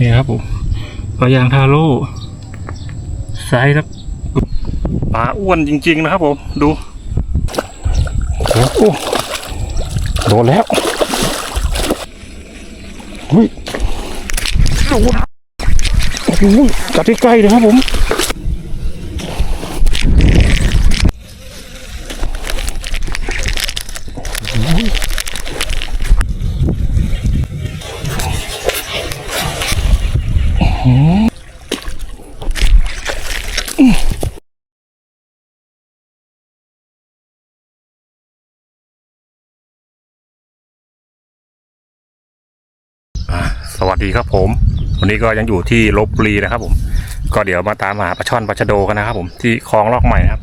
นี่ครับผมปลายางทาโร่ไซส์ครับปลาอ้วนจริง ๆ นะครับผม ดูโอ้โหโดนแล้วอุ้ยโดนโอ้โหจับที่ใกล้เลยครับผม สวัสดีครับผม วันนี้ก็ยังอยู่ที่ลบบุรีนะครับ ผม ก็เดี๋ยวมาตามหาปลาช่อนปลาชะโดกันนะครับ ผมที่คลองลอกใหม่ครับ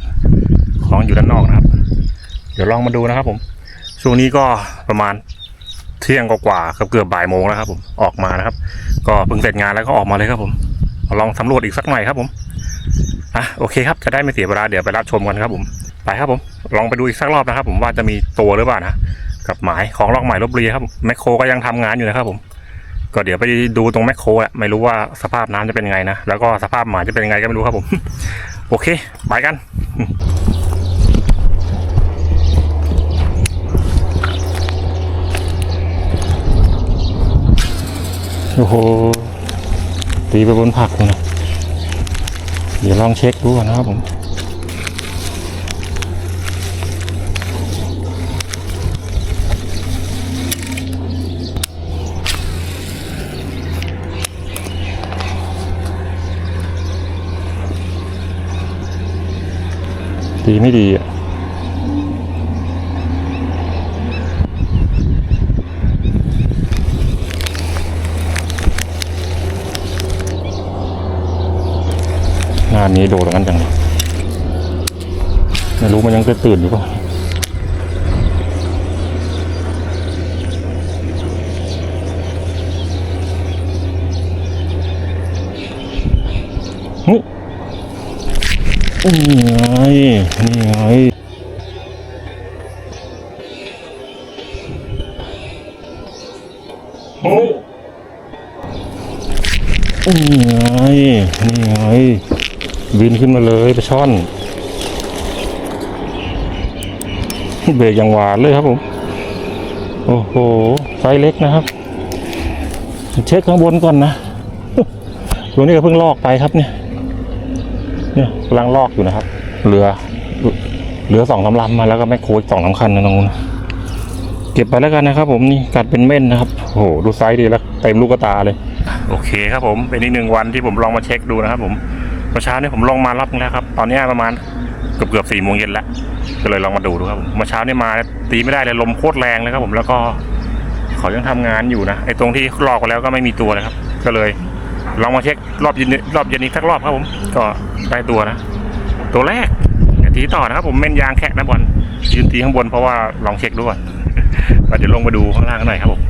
คลองอยู่ด้านนอกนะครับ เดี๋ยวลองมาดูนะครับ ผม ช่วงนี้ก็ประมาณเที่ยงกว่าเกือบเกือบบ่ายโมงแล้วครับ ผมออกมานะครับ ก็เพิ่งเสร็จงานแล้วก็ออกมาเลยครับ ผมลองสำรวจอีกสักหน่อยครับ ผมอะโอเคครับจะได้ไม่เสียเวลาเดี๋ยวไปรับชมกันครับผมไปครับผม ลองไปดูอีกสักรอบนะครับ ผมว่าจะมีตัวหรือเปล่านะกับหมายของลอกใหม่ลบบุรีครับแมคโครก็ยังทำงานอยู่นะครับผม ก็เดี๋ยวไปดูตรงแมคโครอะไม่รู้ว่าสภาพน้ำจะเป็นยังไงนะ แล้วก็สภาพหมาจะเป็นยังไงก็ไม่รู้ครับผม โอเคไปกันโอ้โหตีไปบนผักเลยนะเดี๋ยวลองเช็คดูก่อนนะครับผม ดีไม่ดีอะงานนี้โดดกันจังเลยไม่รู้มันยังจะตื่นอยู่เปล่าเฮ้ยนี่ไง นี่ไงโอ้นี่ไง นี่ไง บินขึ้นมาเลยปลาช่อน เบรกอย่างหวานเลยครับผม โอ้โห ไซส์เล็กนะครับ เช็คข้างบนก่อนนะตัวนี้ก็เพิ่งลอกไปครับเนี่ย เนี่ยกำลังลอกอยู่นะครับ เรือเรือสองสาลำมาแล้วก็แมคโครอีกสองสาคันนะน้องนะเก็บไปแล้วกันนะครับ ผมนี่กัดเป็นเม่นนะครับโอ้โหดูไซส์ดีแล้วเต็มลูกตาเลย โอเคครับผมเป็นอีกหนึ่งวันที่ผมลองมาเช็คดูนะครับ ผมเมื่อเช้าเนี่ยผมลองมารอบนึงแล้วครับ ตอนนี้ประมาณเกือบเกือบสี่โมงเย็นแล้วก็เลยลองมาดูดูครับผมเมื่อเช้านี่มาตีไม่ได้เลยลมโคตรแรงเลยครับผมแล้วก็เขายังทำงานอยู่นะไอ้ตรงที่ลอกไปแล้วก็ไม่มีตัวเลยครับ ก็เลยลองมาเช็ครอบเย็นรอบเย็นอีกสักรอบครับผม ก็ได้ตัวนะ ตัวแรกเดี๋ยวตีต่อนะครับผมเม่นยางแคะนะบอลยืนตีข้างบนเพราะว่าลองเช็คดูก่อนก็เดี๋ยวลงมาดูข้างล่างกันหน่อยครับผม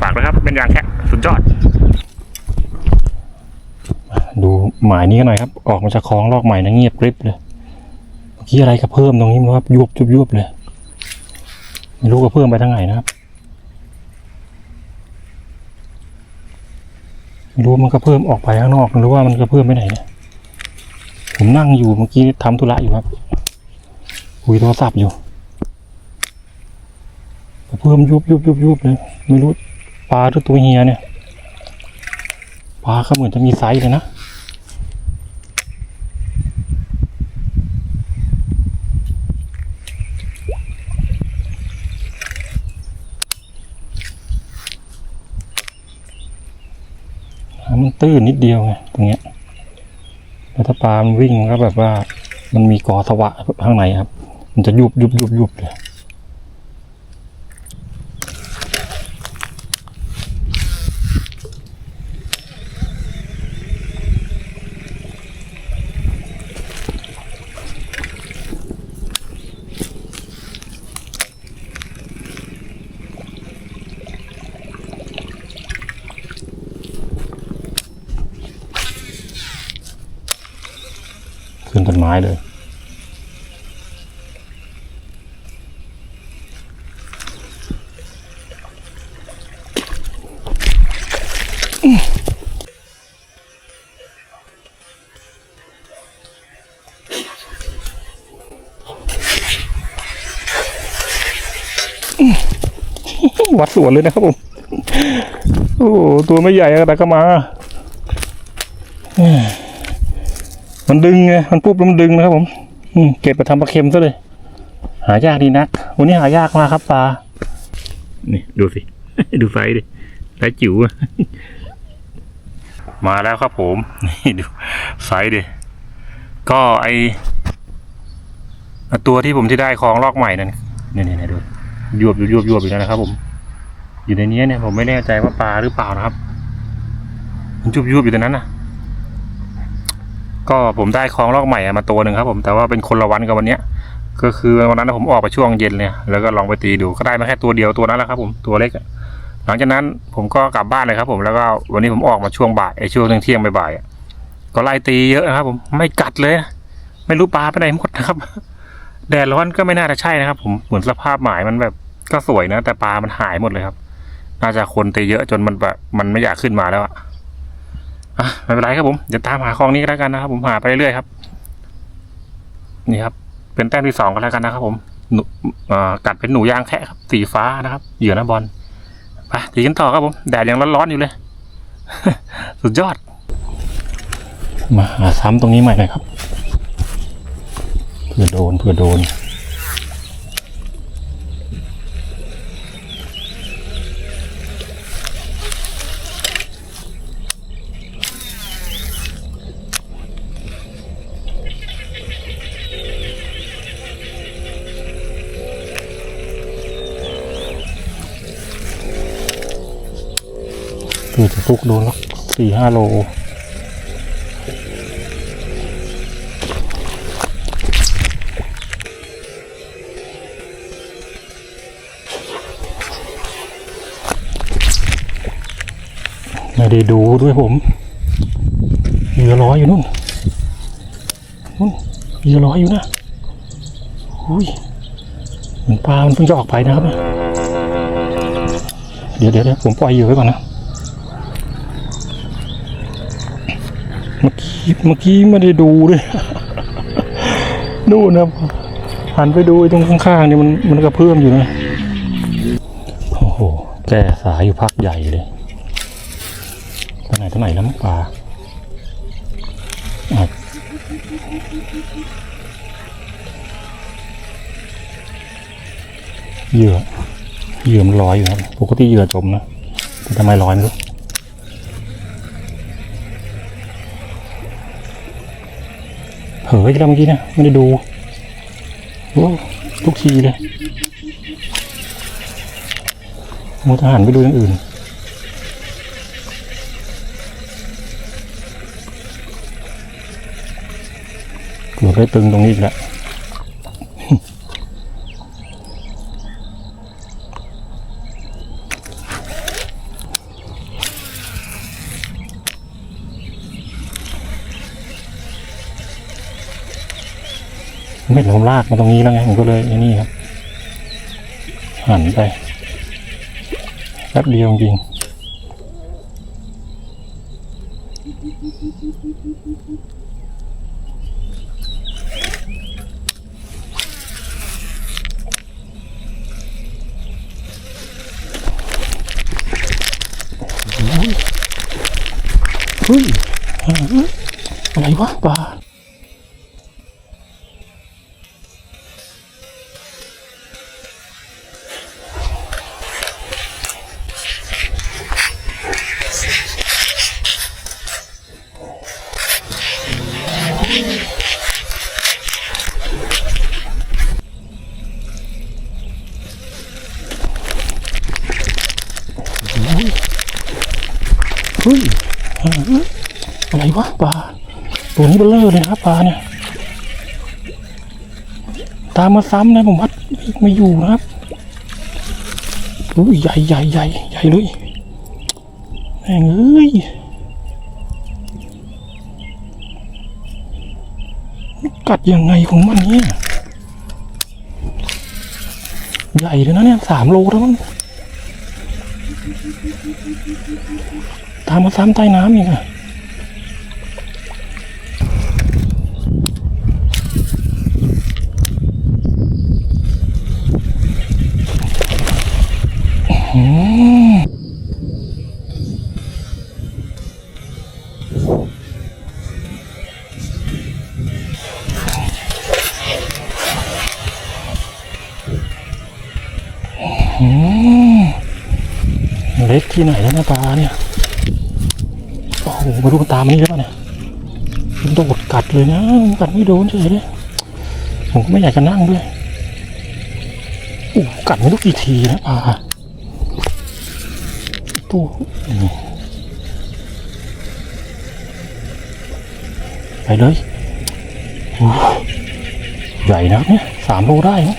ฝากด้วยครับเป็นยางแคะสุดยอด ดูหมายนี้กันหน่อยครับ ออกมาจากคลองลอกใหม่นะเงียบกริบเลยเมื่อกี้อะไรก็เพิ่มตรงนี้มั้ครับยุบยุบยุบเลยไม่รู้ก็เพิ่มไปทางไหนนะครับไม่รู้มันก็เพิ่มออกไปข้างนอกหรือว่ามันก็เพิ่มไปไหนเนี่ย ผมนั่งอยู่เมื่อกี้ทำธุระอยู่ครับคุยโทรศัพท์อยู่เพิ่มยุบยุบยุบยุบเลยไม่รู้ปลาหรือตัวเฮียเนี่ยปลาก็เหมือนจะมีไซส์เลยนะมันตื้นนิดเดียวไงตรงเนี้ย ถ้าปลามันวิ่งก็แบบว่า มันมีกอสวะข้างในครับ มันจะยุบยุบยุบยุบเลย ไม้เลย วัดสวนเลยนะครับผม โอ้ ตัวไม่ใหญ่แต่ก็มา มันดึงไงมันปุ๊บแล้วมันดึงนะครับผม อืมเก็บไปทำปลาเค็มซะเลย หายากดีนัก วันนี้หายากมากครับปลานี่ดูสิ ดูไซส์ดิไซส์จิ๋วมาแล้วครับผม นี่ดูไซส์ดิก็ไอตัวที่ผมที่ได้คลองลอกใหม่นั่นนี่นี่นี่ดูยวบยวบยวบยวบอยู่นั่นะครับ ผม อยู่ในนี้เนี่ยผมไม่แน่ใจว่าปลาหรือเปล่านะครับ มันยุบยุบอยู่ตรงนั้นนะ ก็ผมได้คลองลอกใหม่มาตัวหนึ่งครับ ผมแต่ว่าเป็นคนละวันกับวันเนี้ย ก็คือวันนั้นผมออกไปช่วงเย็นเลยแล้วก็ลองไปตีดูก็ได้มาแค่ตัวเดียวตัวนั้นแหละครับ ผมตัวเล็กหลังจากนั้นผมก็กลับบ้านเลยครับ ผมแล้วก็วันนี้ผมออกมาช่วงบ่ายไอ้ช่วงเที่ยงบ่ายก็ไล่ตีเยอะนะครับ ผมไม่กัดเลย ไม่รู้ปลาไปไหนหมดนะครับแดดร้อนก็ไม่น่าจะใช่นะครับ ผมเหมือนสภาพหมายมันแบบก็สวยนะ แต่ปลามันหายหมดเลยครับ น่าจะคนตีเยอะจนมันแบบมันไม่อยากขึ้นมาแล้วอะ อะไม่เป็นไรครับผมเดี๋ยวตามหาคลองนี้ก็แล้วกันนะครับ ผมหาไปเรื่อยครับ นี่ครับ เป็นแต้มที่สองก็แล้วกันนะครับ ผมหนูอ่อกัดเป็นหนูยางแคะครับสีฟ้านะครับเหยื่อนะบอลไปตีกันต่อครับผมแดดยังร้อนๆอยู่เลย สุดยอด มาหาซ้ำตรงนี้ใหม่หน่อยครับเพื่อโดนเพื่อโดน คือจะฟุกโดนละสี่ห้าโลไม่ได้ดูด้วยผมเหยื่อร้อยอยู่นู่นนู่นเหยื่อร้อยอยู่นะอุ้ยเหมือนปลามันเพิ่งจะออกไปนะครับ เดี๋ยวเดี๋ยวเดี๋ยวผมปล่อยเหยื่อไว้ก่อนนะ เมื่อกี้เมื่อกี้ไม่ได้ดูด้วยนู่นนะครับหันไปดูตรงข้างๆเนี่ยมันมันกระเพื่อมอยู่นะ โอ้โห แก่สายอยู่พักใหญ่เลยตัวไหนตัวไหนแล้วมั้งปลาเหยื่อเหยื่อมันลอยอยู่ครับปกติเหยื่อจมนะแต่ทำไมลอยไม่รู้ เผลอจะเมื่อกี้นะไม่ได้ดูโอ้ทุกทีเลยมัวทหารไปดูอย่างอื่นเกือบได้ตึงตรงนี้อีกแล้ว เม็ดผมลากมาตรงนี้แล้วไงผมก็เลยไอ้นี่ครับหันไปแป๊บเดียวจริง เฮ้ยอะไรวะปลาตัวนี้เบลเลอร์เลยนะครับปลาเนี่ย ตามมาซ้ำนะผมวัดไม่อยู่นะครับอุ้ยใหญ่ใหญ่ใหญ่ใหญ่เลยแม่งเอ้ยกัดยังไงของมันเนี่ยใหญ่เลยนะเนี่ยสามโลแล้วมั้ง ตามมาซ้ำใต้น้ำอีกอะเล็กที่ไหนแล้วนะปลาเนี่ย หมาดูมันตามมันนี่แล้วเนี่ยมันโดดกัดเลยนะกัดไม่โดนเฉยเลยผมก็ไม่อยากจะนั่งด้วยโอ้กัดไม่รู้กี่ทีนะปลาตู้ไปเลยโอ้ใหญ่นะเนี่ยสามโลได้นะ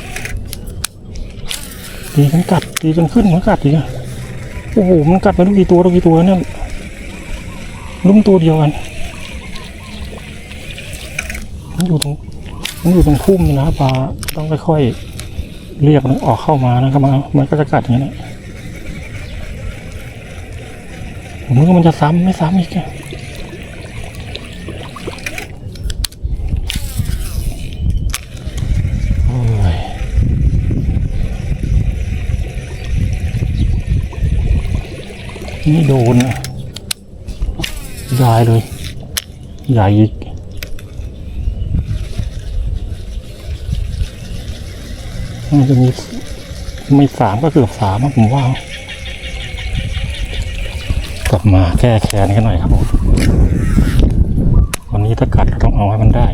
ตีกันกัดตีกันขึ้นมันกัดอีกอะโอ้โหมันกัดไปลูกกี่ตัวลูกกี่ตัวเนี่ย ลุมตัวเดียวกัน มันอยู่ตรงมันอยู่ตรงพุ่มนะปลาต้องค่อยๆเรียกมันออกเข้ามานะครับมันมันก็จะกัดอย่างนี้แหละผมนึกว่ามันจะซ้ำไม่ซ้ำอีกนี่โดนอะ ยายเลยใหญ่อีกมันจะมีไม่สามก็เกือบสามผมว่า กลับมาแก้แค้นกันหน่อยครับผมวันนี้ถ้ากัดเราต้องเอาให้มันได้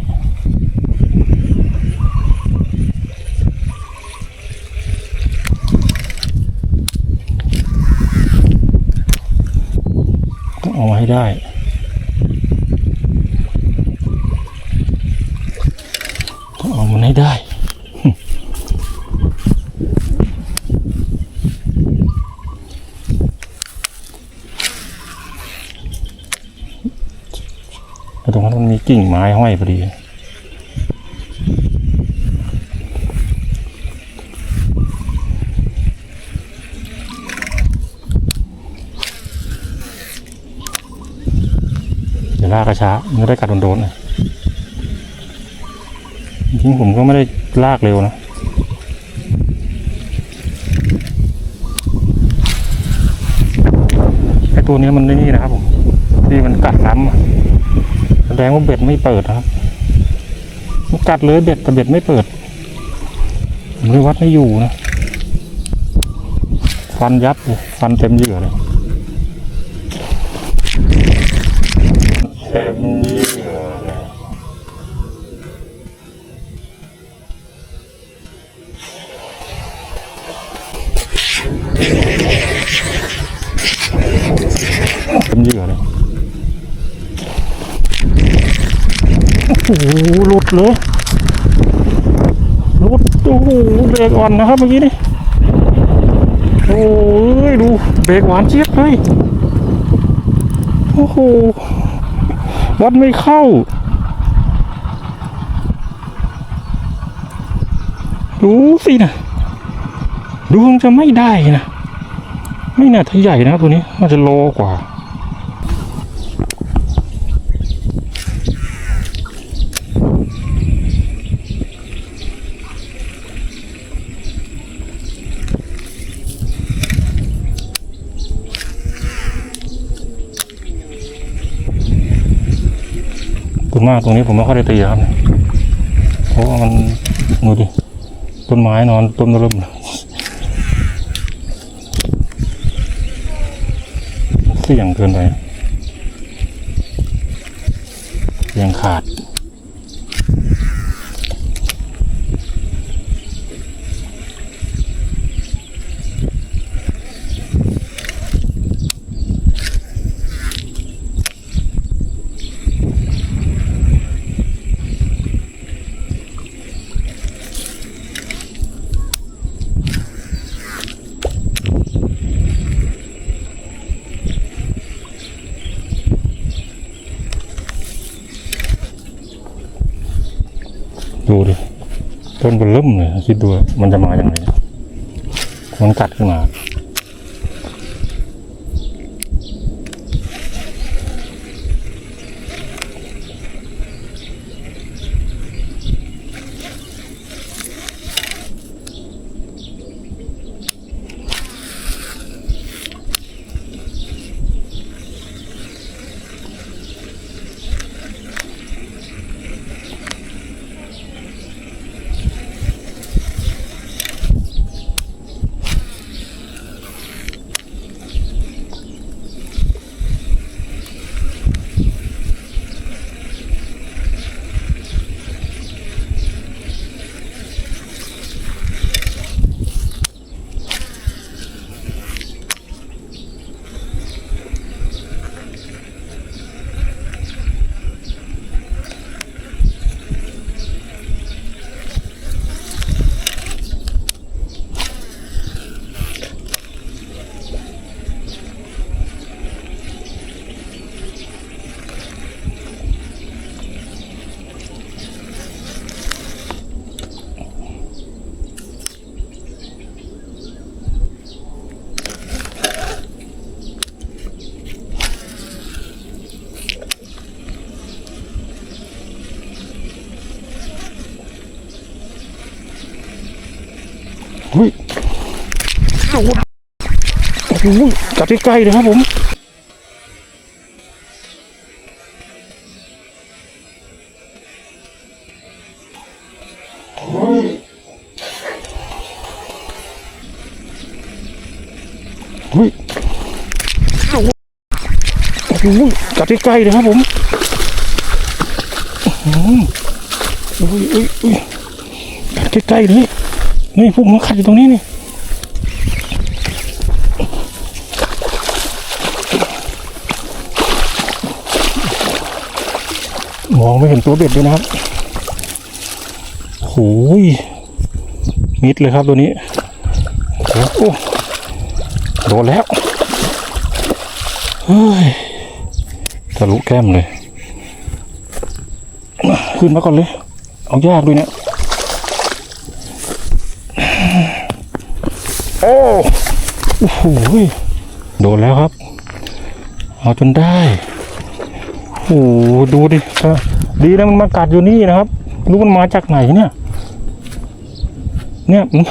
ต้องเอาให้ได้ ต้องเอามันให้ได้ตรงนั้นมันมีกิ่งไม้ห้อยพอดีเดี๋ยวลากกระช้ามันได้กัดโดนๆนะจ ริงผมก็ไม่ได้ลากเร็วนะไอตัวนี้มันนี่นะครับผมที่มันกัดซ้ำแสดงว่าเบ็ดไม่เปิดนะครับมันกัดเลยเบ็ดแต่เบ็ดไม่เปิดผมเลยวัดไม่อยู่นะ ฟันยับเลยฟันเต็มเหยื่อเลย โอ้โหหลุดเลยหลุดโอ้โหเบรกอ่อนนะครับเมื่อกี้นี่โอ้ยดูเบรกหวานเจี๊ยบเลยโอ้โหวัดไม่เข้าดูสินะดูคงจะไม่ได้นะ ไม่น่าจะใหญ่นะตัวนี้น่าจะโลกว่า มากตรงนี้ผมไม่ค่อยได้ตีครับเพราะว่ามันดูดิต้นไม้นอนต้นเริ่มเสี่ยงเกินไปเสี่ยงขาด ดูดิต้นมันเริ่มเลยคิดดูมันจะมาอย่างไรมันกัดขึ้นมา โดนโอ้โหจับใกล้ๆเลยครับผมเฮ้ยโอ้โหจับใกล้ๆเลยครับผมอุ้ยอุ้ยอุ้ยจับใกล้ๆเลยนี่พวกมันขัดอยู่ตรงนี้นี่ ม องไม่เห็นตัวเบ็ดเลยนะครับโอ้ยมิดเลยครับตัวนี้โอ้โดนแล้วเฮ้ยทะลุแก้มเลย ขึ้นมาก่อนเลย เอายากด้วยเนี่ยโอ้โหโดนแล้วครับ เอาจนได้โอ้ดูดิ ดีนะมันมากัดอยู่นี่นะครับ รู้มันมาจากไหนเนี่ย เนี่ยมัน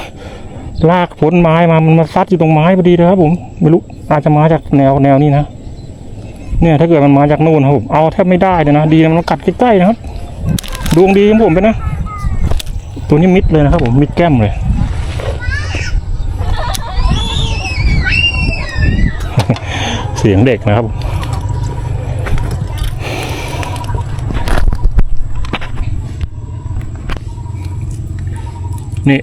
ลากผลไม้มา มันมาซัดอยู่ตรงไม้พอดีเลยครับผม ไม่รู้อาจจะมาจากแนวแนวนี้นะ เนี่ยถ้าเกิดมันมาจากนู่นครับผมเอาแทบไม่ได้เลยนะ ดีนะมันกัดใกล้ๆนะครับ ดวงดีของผมไปนะ ตัวนี้มิดเลยนะครับผม มิดแก้มเลยเสียงเด็กนะครับ นี่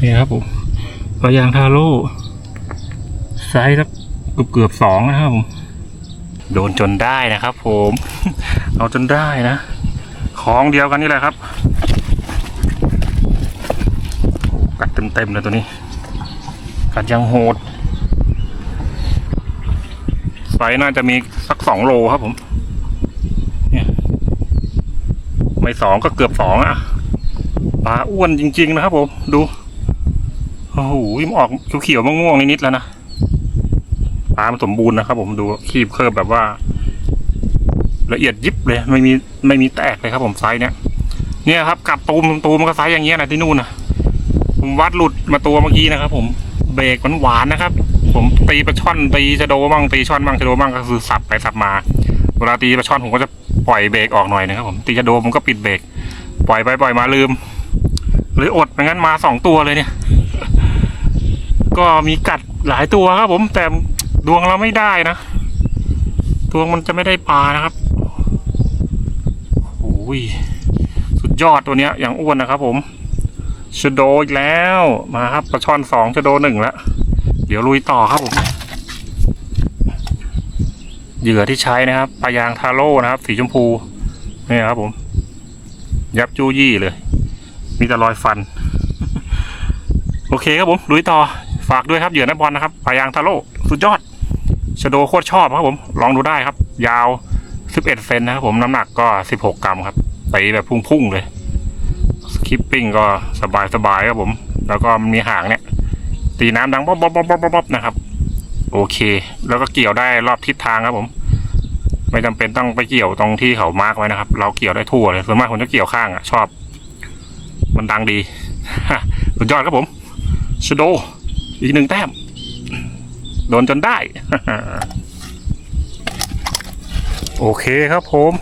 นี่ครับผมปลายางทาโร่ไซส์สักเกือบเกือบสองนะครับผม โดนจนได้นะครับผม เอาจนได้นะ ของเดียวกันนี่แหละครับกัดเต็มๆเลยตัวนี้ กัดยังโหดไซส์น่าจะมีสักสองโลครับผม เนี่ย ไม่สองก็เกือบสองอะ ปลาอ้วนจริง ๆ นะครับผม ดู โอ้โหมันออกเขียวๆม่วงๆนิดๆแล้วนะ ปลามันสมบูรณ์นะครับผมดูคีบเคิร์บแบบว่า ละเอียดยิบเลย ไม่มีไม่มีแตกเลยครับผมไซส์เนี้ยเนี่ยครับกัดตูมตูมมันก็ไซส์อย่างเงี้ยนะที่นู่นนะผมวัดหลุดมาตัวเมื่อกี้นะครับ ผมเบรกมันหวานๆนะครับ ผมตีปลาช่อนตีชะโดบ้างตีช่อนบ้างชะโดบ้างก็คือสับไปสับมาเวลาตีปลาช่อนผมก็จะปล่อยเบรกออกหน่อยนะครับผมตีชะโดผมก็ปิดเบรกปล่อยไปปล่อยมาลืม หรืออดไม่งั้นมาสองตัวเลยเนี่ย ก็มีกัดหลายตัวครับผมแต่ดวงเราไม่ได้นะดวงมันจะไม่ได้ปลานะครับโอ้ยสุดยอดตัวเนี้ย อย่างอ้วนนะครับ ผมชะโดอีกแล้วมาครับปลาช่อนสองชะโดหนึ่งแล้วเดี๋ยวลุยต่อครับผมเหยื่อที่ใช้นะครับปลายางทาโร่นะครับ สีชมพูนี่ครับผม ยับจูยี่เลย มีแต่รอยฟัน โอเคครับผมลุยต่อฝากด้วยครับเหยื่อนักบอลนะครับปลายางทาโร่สุดยอดชโดโคตรชอบครับผม ลองดูได้ครับ ยาว 11 เซนนะครับผมน้ำหนักก็ 16 กรัมครับตีแบบพุ่งๆเลยสคิปปิ้งก็สบายๆครับผม แล้วก็มีหางเนี่ย ตีน้ำดังบ๊อบบ๊อบบ๊อบบ๊อบบ๊อบนะครับ โอเค แล้วก็เกี่ยวได้รอบทิศทางครับผม ไม่จำเป็นต้องไปเกี่ยวตรงที่เขามาร์กไว้นะครับ เราเกี่ยวได้ทั่วเลยส่วนมากผมจะเกี่ยวข้างอะชอบ มันดังดีสุดยอดครับผมชโด อีกหนึ่งแต้ม โดนจนได้ โอเคครับผม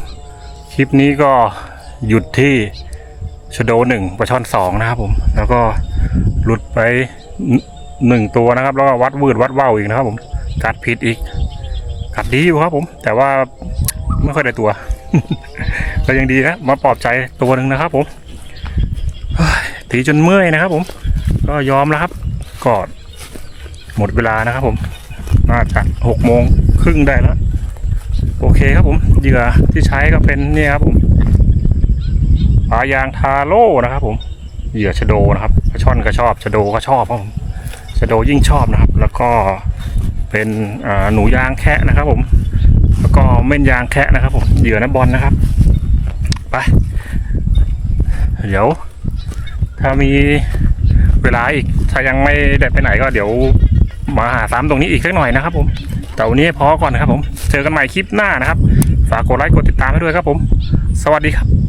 คลิปนี้ก็หยุดที่ชโดหนึ่งปลาช่อนสองนะครับผม แล้วก็หลุดไปหนึ่งตัวนะครับ แล้วก็วัดวืดวัดว่าอีกนะครับผม กัดผิดอีก กัดดีอยู่ครับผม แต่ว่าไม่ค่อยได้ตัว ก็ยังดีนะ มาปลอบใจตัวหนึ่งนะครับผม ฮ้ยตีจนเมื่อยนะครับ ผม ก็ยอมแล้วครับกอดหมดเวลานะครับผมน่าจะหกโมงครึ่งได้แล้ว โอเคครับผมเหยื่อที่ใช้ก็เป็นเนี่ยครับผมปลายางทาโร่นะครับผมเหยื่อชะโดนะครับปลาช่อนก็ชอบชะโดก็ชอบครับผมชะโดยิ่งชอบนะครับ แล้วก็เป็นหนูยางแคะนะครับ ผม แล้วก็เม่นยางแคะนะครับ ผมเหยื่อน้ำบอลนะครับไปเดี๋ยว ถ้ามีเวลาอีก ถ้ายังไม่ได้ไปไหนก็เดี๋ยวมาหาซ้ำตรงนี้อีกสักหน่อยนะครับผมแต่วันนี้พอก่อนนะครับผม เจอกันใหม่คลิปหน้านะครับ ฝากกดไลค์กดติดตามให้ด้วยครับผม สวัสดีครับ